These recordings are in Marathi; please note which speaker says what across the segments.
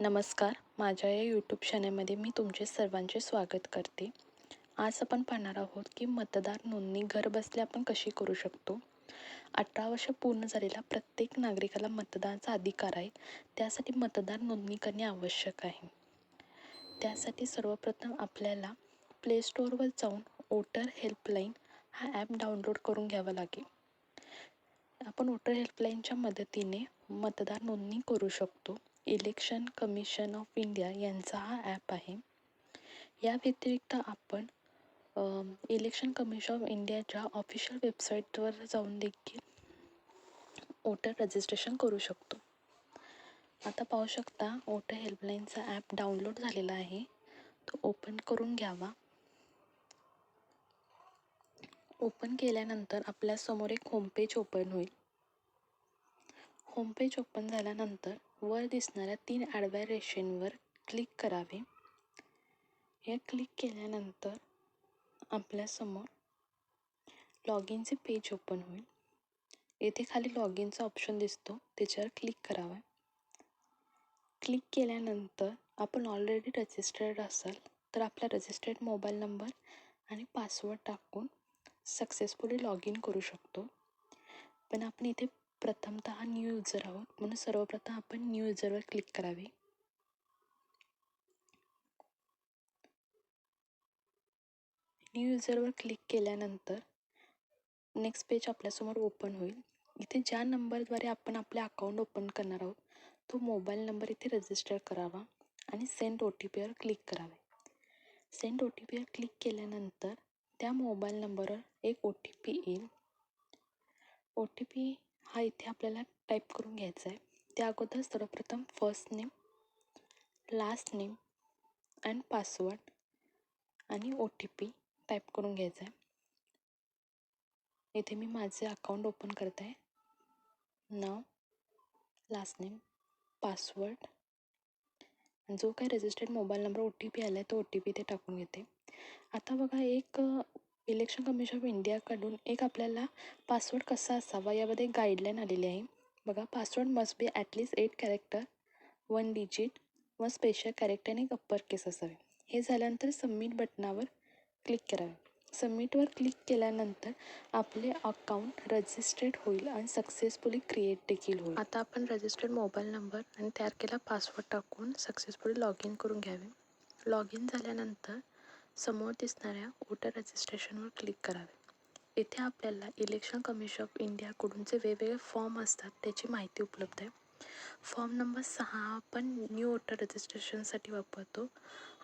Speaker 1: नमस्कार. माझ्या या यूट्यूब चॅनलमध्ये मी तुमचे सर्वांचे स्वागत करते. आज आपण पाहणार आहोत की मतदार नोंदणी घरबसल्या आपण कशी करू शकतो? अठरा वर्ष पूर्ण झालेला प्रत्येक नागरिकाला मतदानाचा अधिकार आहे. त्यासाठी मतदार नोंदणी करणे आवश्यक आहे. त्यासाठी सर्वप्रथम आपल्याला प्ले स्टोअरवर जाऊन वोटर हेल्पलाईन हा ॲप डाउनलोड करून घ्यावा लागेल. आपण वोटर हेल्पलाईनच्या मदतीने मतदार नोंदणी करू शकतो. इलेक्शन कमिशन ऑफ इंडिया यांचा हा ॲप आहे. या व्यतिरिक्त आपण इलेक्शन कमिशन ऑफ इंडियाच्या ऑफिशियल वेबसाईटवर जाऊन देखील वोटर रजिस्ट्रेशन करू शकतो. आता पाहू शकता वोटर हेल्पलाईनचा ॲप डाउनलोड झालेला आहे. तो ओपन करून घ्यावा. ओपन केल्यानंतर आपल्यासमोर एक होमपेज ओपन होईल. होमपेज ओपन झाल्यानंतर वर दिसणाऱ्या तीन आडव्या रेषेंवर क्लिक करावे. हे क्लिक केल्यानंतर आपल्यासमोर लॉग इनचे पेज ओपन होईल. येथे खाली लॉग इनचा ऑप्शन दिसतो त्याच्यावर क्लिक करावा. क्लिक केल्यानंतर आपण ऑलरेडी रजिस्टर्ड असाल तर आपला रजिस्टर्ड मोबाईल नंबर आणि पासवर्ड टाकून सक्सेसफुली लॉग इन करू शकतो. पण आपण इथे प्रथमतः न्यू युजर आहोत. म्हणून सर्वप्रथम आपण न्यू युजरवर क्लिक करावे. न्यू युजरवर क्लिक केल्यानंतर नेक्स्ट पेज आपल्यासमोर ओपन होईल. इथे ज्या नंबरद्वारे आपण आपले अकाउंट ओपन करणार आहोत तो मोबाईल नंबर इथे रजिस्टर करावा आणि सेंड ओ टी पीवर क्लिक करावे. सेंड ओ टी पीवर क्लिक केल्यानंतर त्या मोबाईल नंबरवर एक ओ टी पी येईल. ओ टी पी हा इथे आपल्याला टाईप करून घ्यायचा आहे. त्या अगोदर सर्वप्रथम first name last name and password आणि ओ टी पी टाईप करून घ्यायचा आहे. इथे मी माझे अकाउंट ओपन करत आहे. नाव लास्ट नेम पासवर्ड जो काही registered mobile number O T P आला आहे तो ओ टी पी ते टाकून घेते. आता बघा एक इलेक्शन कमिशन ऑफ इंडियाकडून एक आपल्याला पासवर्ड कसा असावा यामध्ये एक गाईडलाईन आलेली आहे. बघा password must be at least eight character one digit व स्पेशल कॅरेक्टर आणि एक अप्पर केस असावे. हे झाल्यानंतर सबमिट बटनावर क्लिक करावे. सबमिटवर क्लिक केल्यानंतर आपले अकाउंट रजिस्टर्ड होईल आणि सक्सेसफुली क्रिएट देखील होईल. आता आपण रजिस्टर्ड मोबाईल नंबर आणि तयार केला पासवर्ड टाकून सक्सेसफुली लॉग इन करून घ्यावे. लॉग इन झाल्यानंतर समोर दिसणाऱ्या वोटर रजिस्ट्रेशनवर क्लिक करावे. इथे आपल्याला इलेक्शन कमिशन ऑफ इंडियाकडून जे वेगवेगळे फॉर्म असतात त्याची माहिती उपलब्ध आहे. फॉर्म नंबर सहा आपण न्यू वोटर रजिस्ट्रेशनसाठी वापरतो.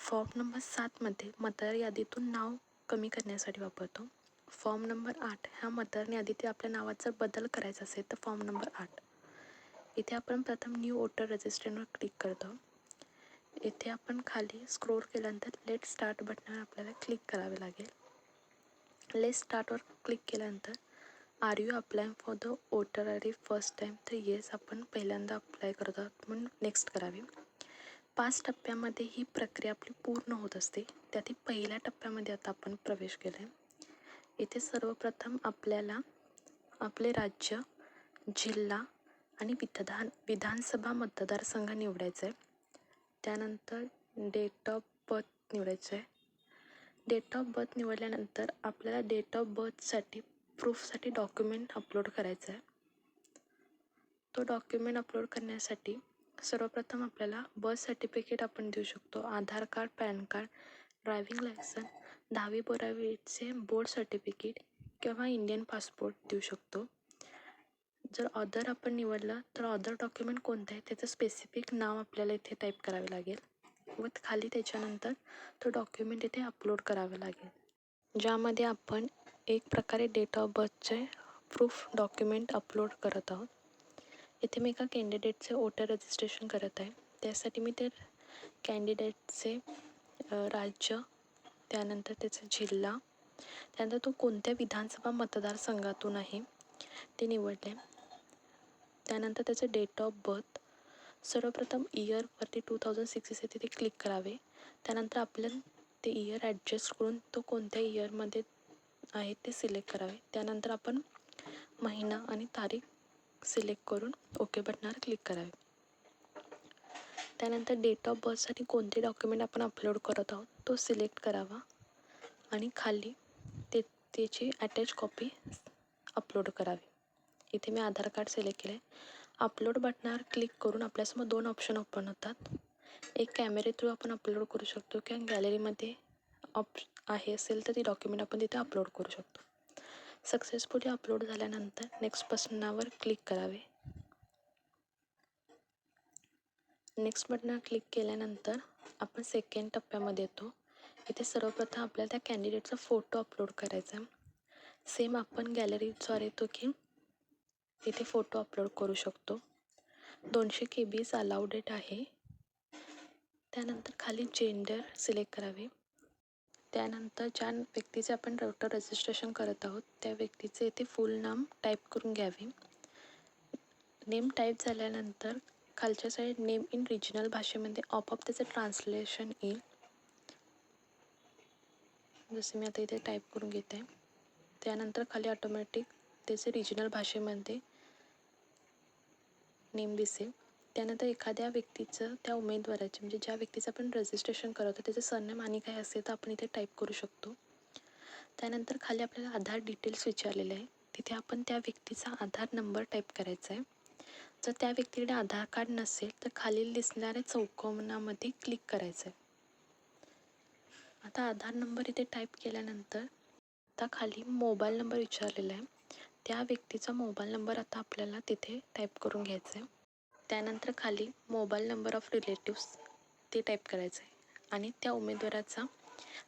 Speaker 1: फॉर्म नंबर सातमध्ये मतदार यादीतून नाव कमी करण्यासाठी वापरतो. फॉर्म नंबर आठ ह्या मतदार यादीतील आपल्या नावाचा बदल करायचा असेल तर फॉर्म नंबर आठ. इथे आपण प्रथम न्यू वोटर रजिस्ट्रेशनवर क्लिक करतो. इथे आपण खाली स्क्रोल केल्यानंतर लेट स्टार्ट बटनावर आपल्याला क्लिक करावे लागेल. लेट स्टार्टवर क्लिक केल्यानंतर are you apply for the voter I D first time तर येस आपण पहिल्यांदा अप्लाय करत आहोत म्हणून नेक्स्ट करावे. पाच टप्प्यामध्ये ही प्रक्रिया आपली पूर्ण होत असते. त्यातील पहिल्या टप्प्यामध्ये आता आपण प्रवेश केला आहे इथे सर्वप्रथम आपल्याला आपले राज्य जिल्हा आणि विधान विधानसभा मतदारसंघ निवडायचा आहे त्यानंतर डेट ऑफ बर्थ निवडायचं आहे. डेट ऑफ बर्थ निवडल्यानंतर आपल्याला डेट ऑफ बर्थसाठी प्रूफसाठी डॉक्युमेंट अपलोड करायचं आहे. तो डॉक्युमेंट अपलोड करण्यासाठी सर्वप्रथम आपल्याला बर्थ सर्टिफिकेट आपण देऊ शकतो. Aadhaar card PAN card driving licence दहावी बारावीचे बोर्ड सर्टिफिकेट किंवा इंडियन पासपोर्ट देऊ शकतो. जर ऑदर आपण निवडलं तर ऑदर डॉक्युमेंट कोणतं आहे? त्याचं स्पेसिफिक नाव आपल्याला इथे टाईप करावे लागेल. व खाली त्याच्यानंतर तो डॉक्युमेंट इथे अपलोड करावे लागेल. ज्यामध्ये आपण एक प्रकारे डेट ऑफ बर्थचे प्रूफ डॉक्युमेंट अपलोड करत आहोत. इथे मी एका कॅन्डिडेटचे वोटर रजिस्ट्रेशन करत आहे. त्यासाठी मी ते कॅन्डिडेटचे राज्य त्यानंतर त्याचा जिल्हा त्यानंतर तो कोणत्या विधानसभा मतदारसंघातून आहे ते निवडले. त्यानंतर त्याचं डेट ऑफ बर्थ सर्वप्रथम इयरवरती टू थाउजंड सिक्स आहे तिथे क्लिक करावे. त्यानंतर आपल्या ते इयर ॲडजस्ट करून तो कोणत्या इयरमध्ये आहे ते सिलेक्ट करावे. त्यानंतर आपण महिना आणि तारीख सिलेक्ट करून ओके बटनावर क्लिक करावे. त्यानंतर डेट ऑफ बर्थसाठी कोणते डॉक्युमेंट आपण अपलोड करत आहोत तो सिलेक्ट करावा. आणि खाली ते त्याची अटॅच कॉपी अपलोड करावी. इथे मी आधार कार्ड सिलेक्ट केलं आहे अपलोड बटनावर क्लिक करून आपल्यासमोर दोन ऑप्शन ओपन होतात. एक कॅमेरे थ्रू आपण अपलोड करू शकतो किंवा गॅलरीमध्ये ऑप आहे असेल तर ती डॉक्युमेंट आपण तिथे अपलोड करू शकतो. सक्सेसफुली अपलोड झाल्यानंतर नेक्स्ट बटनावर क्लिक करावे. नेक्स्ट बटनावर क्लिक केल्यानंतर आपण सेकंड टप्प्यामध्ये येतो. इथे सर्वप्रथम आपल्याला त्या कॅन्डिडेटचा फोटो अपलोड करायचा सेम आपण गॅलरीद्वारे येतो की तिथे फोटो अपलोड करू शकतो. दोनशे के बीज अलाउडेड आहे. त्यानंतर खाली जेंडर सिलेक्ट करावे. त्यानंतर ज्या व्यक्तीचे आपण डॉक्टर रजिस्ट्रेशन करत आहोत त्या व्यक्तीचे इथे फुल नाम टाईप करून घ्यावे. नेम टाईप झाल्यानंतर खालच्या साईड नेम इन रिजनल भाषेमध्ये ऑपअप त्याचं ट्रान्सलेशन येईल. जसे मी आता इथे टाईप करून घेते. त्यानंतर खाली ऑटोमॅटिक त्याचे रिजनल भाषेमध्ये नेम दिसेल. त्यानंतर एखाद्या व्यक्तीचं त्या उमेदवाराचे म्हणजे ज्या व्यक्तीचं आपण रजिस्ट्रेशन करतो त्याचं सरनेम आणि काय असेल तर आपण इथे टाईप करू शकतो. त्यानंतर खाली आपल्याला आधार डिटेल्स विचारलेले आहे तिथे आपण त्या व्यक्तीचा आधार नंबर टाईप करायचा आहे. जर त्या व्यक्तीकडे आधार कार्ड नसेल तर खालील दिसणाऱ्या चौकोनामध्ये क्लिक करायचं आहे. आता आधार नंबर इथे टाईप केल्यानंतर आता खाली मोबाईल नंबर विचारलेला आहे. त्या व्यक्तीचा मोबाईल नंबर आता आपल्याला तिथे टाईप करून घ्यायचा आहे त्यानंतर खाली मोबाईल नंबर ऑफ रिलेटिव्स ते टाईप करायचं आहे आणि त्या उमेदवाराचा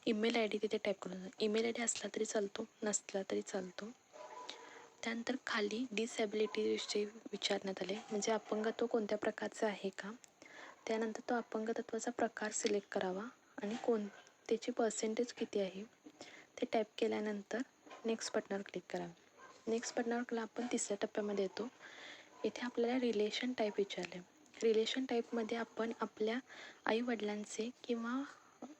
Speaker 1: ईमेल आय डी तिथे टाईप करून ईमेल आय डी असला तरी चालतो नसला तरी चालतो. त्यानंतर खाली डिसॅबिलिटीविषयी विचारण्यात आले. म्हणजे अपंगत्व कोणत्या प्रकारचं आहे का? त्यानंतर तो अपंगत्वाचा प्रकार सिलेक्ट करावा. आणि कोण त्याची पर्सेंटेज किती आहे? ते टाईप केल्यानंतर नेक्स्ट बटनावर क्लिक करावे. नेक्स्ट बटनावर आपण तिसऱ्या टप्प्यामध्ये येतो. इथे आपल्याला रिलेशन टाईप विचारले. रिलेशन टाईपमध्ये आपण आपल्या आईवडिलांचे किंवा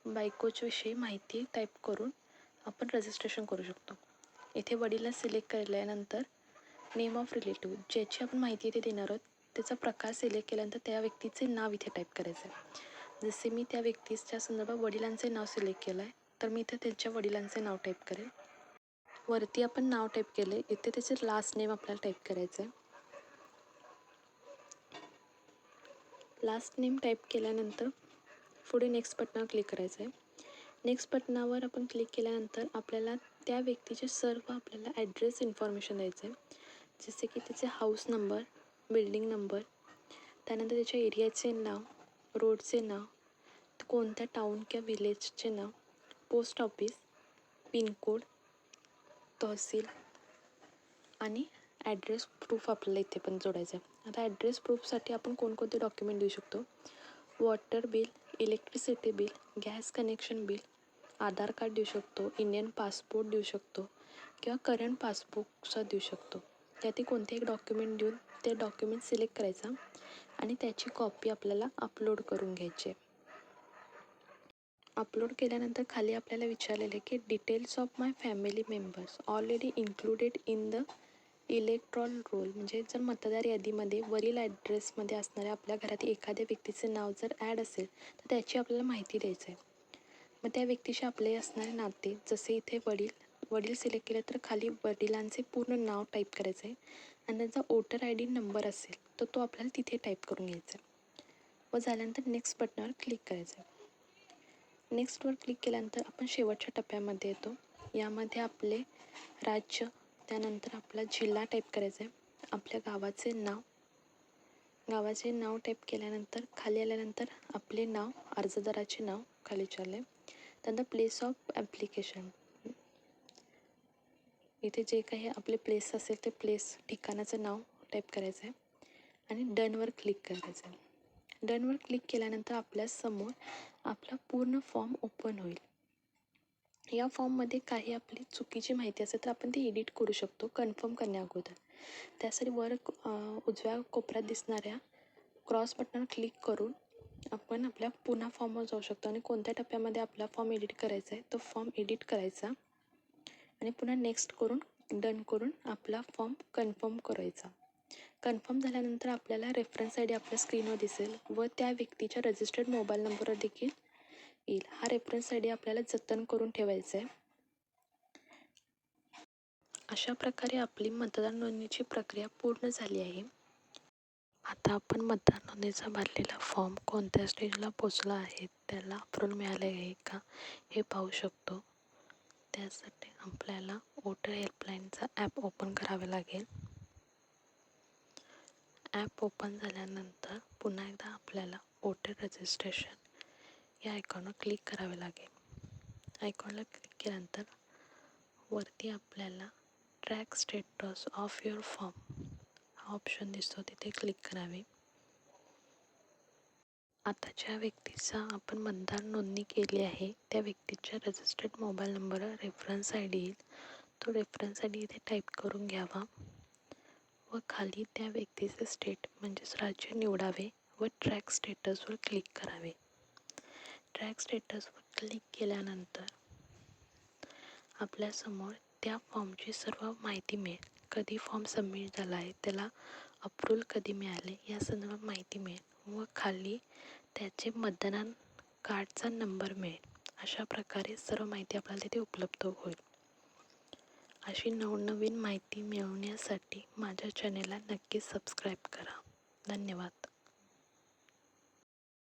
Speaker 1: बायकोच्याविषयी माहिती टाईप करून आपण रजिस्ट्रेशन करू शकतो. इथे वडीलला सिलेक्ट केल्यानंतर नेम ऑफ रिलेटिव्ह ज्याची आपण माहिती इथे देणार आहोत त्याचा प्रकार सिलेक्ट केल्यानंतर त्या व्यक्तीचे नाव इथे टाईप करायचं आहे. जसे मी त्या व्यक्तीच्या संदर्भात वडिलांचे नाव सिलेक्ट केलं आहे तर मी इथे त्यांच्या वडिलांचे नाव टाईप करेल. वरती आपण नाव टाईप केले इथे त्याचे लास्ट नेम आपल्याला टाईप करायचं आहे लास्ट नेम टाईप केल्यानंतर पुढे नेक्स्ट बटनावर क्लिक करायचं आहे नेक्स्ट बटनावर आपण क्लिक केल्यानंतर आपल्याला त्या व्यक्तीचे सर्व आपल्याला ॲड्रेस इन्फॉर्मेशन द्यायचं आहे जसे की त्याचे हाऊस नंबर बिल्डिंग नंबर त्यानंतर त्याच्या एरियाचे नाव रोडचे नाव कोणत्या टाऊन किंवा विलेजचे नाव पोस्ट ऑफिस पिनकोड तहसील आणि ॲड्रेस प्रूफ आपल्याला इथे पण जोडायचं आहे. आता ॲड्रेस प्रूफसाठी आपण कोणकोणते डॉक्युमेंट देऊ शकतो? Water bill electricity bill gas connection bill Aadhaar card देऊ शकतो इंडियन पासपोर्ट देऊ शकतो किंवा करंट पासबुकचा देऊ शकतो. त्यातील कोणते एक डॉक्युमेंट देऊन ते डॉक्युमेंट सिलेक्ट करायचा आणि त्याची कॉपी आपल्याला अपलोड करून घ्यायची अपलोड केल्यानंतर खाली आपल्याला विचारलेले की details of my family members already included in the electoral roll म्हणजे जर मतदार यादीमध्ये वरील ॲड्रेसमध्ये असणाऱ्या आपल्या घरातील एखाद्या व्यक्तीचे नाव जर ॲड असेल तर त्याची आपल्याला माहिती द्यायचं आहे मग त्या व्यक्तीशी आपले असणारे नाते जसे इथे वडील वडील सिलेक्ट केले तर खाली वडिलांचे पूर्ण नाव टाईप करायचं आहे आणि त्यांचा वोटर आय डी नंबर असेल तर तो आपल्याला तिथे टाईप करून घ्यायचा आहे व झाल्यानंतर नेक्स्ट बटनावर क्लिक करायचं आहे नेक्स्टवर क्लिक केल्यानंतर आपण शेवटच्या टप्प्यामध्ये येतो. यामध्ये आपले राज्य त्यानंतर आपला जिल्हा टाईप करायचा आहे आपल्या गावाचे नाव. गावाचे नाव टाईप केल्यानंतर खाली आल्यानंतर आपले नाव अर्जदाराचे नाव खाली चालले त्यानंतर प्लेस ऑफ ॲप्लिकेशन इथे जे काही आपले प्लेस असेल ते प्लेस ठिकाणाचं नाव टाईप करायचं आहे आणि डनवर क्लिक करायचं आहे डनवर क्लिक केल्यानंतर आपल्यासमोर आपला पूर्ण फॉर्म ओपन होईल. या फॉर्ममध्ये काही आपली चुकीची माहिती असेल तर आपण ती एडिट करू शकतो कन्फर्म करण्या अगोदर. त्यासाठी वर उजव्या कोपऱ्यात दिसणाऱ्या क्रॉस बटनवर क्लिक करून आपण आपल्या पुन्हा फॉर्मवर जाऊ शकतो आणि कोणत्या टप्प्यामध्ये आपला फॉर्म एडिट करायचा आहे तो फॉर्म एडिट करायचा आणि पुन्हा नेक्स्ट करून डन करून आपला फॉर्म कन्फर्म करायचा. कन्फर्म झाल्यानंतर आपल्याला रेफरन्स आय डी आपल्या स्क्रीनवर दिसेल व त्या व्यक्तीच्या रजिस्टर्ड मोबाईल नंबरवर देखील येईल. हा रेफरन्स आय डी आपल्याला जतन करून ठेवायचा आहे. अशा प्रकारे आपली मतदार नोंदणीची प्रक्रिया पूर्ण झाली आहे. आता आपण मतदार नोंदणीचा भरलेला फॉर्म कोणत्या स्टेजला पोचला आहे त्याला अप्रूव्हल मिळाले आहे का हे पाहू शकतो. त्यासाठी आपल्याला वोटर हेल्पलाईनचा ॲप ओपन करावे लागेल. ॲप ओपन झाल्यानंतर पुन्हा एकदा आपल्याला वोटर रजिस्ट्रेशन या आयकॉनवर क्लिक करावे लागेल. आयकॉनला क्लिक केल्यानंतर वरती आपल्याला track status of your form हा ऑप्शन दिसतो. तिथे क्लिक करावे. आता ज्या व्यक्तीचा आपण मतदार नोंदणी केली आहे त्या व्यक्तीच्या रजिस्टर्ड मोबाईल नंबरवर रेफरन्स आय डी येईल. तो रेफरन्स आय डी इथे टाईप करून घ्यावा. व खाली त्या व्यक्तीचे स्टेट म्हणजेच राज्य निवडावे व ट्रॅक स्टेटसवर क्लिक करावे. ट्रॅक स्टेटसवर क्लिक केल्यानंतर आपल्यासमोर त्या फॉर्मची सर्व माहिती मिळेल. कधी फॉर्म सबमिट झाला आहे त्याला अप्रूव्हल कधी मिळाले या संदर्भात माहिती मिळेल व खाली त्याचे मतदान कार्डचा नंबर मिळेल. अशा प्रकारे सर्व माहिती आपल्याला तिथे उपलब्ध होईल. अशी नवनवीन माहिती मिळवण्यासाठी माझ्या चॅनेलला नक्की सबस्क्राईब करा. धन्यवाद.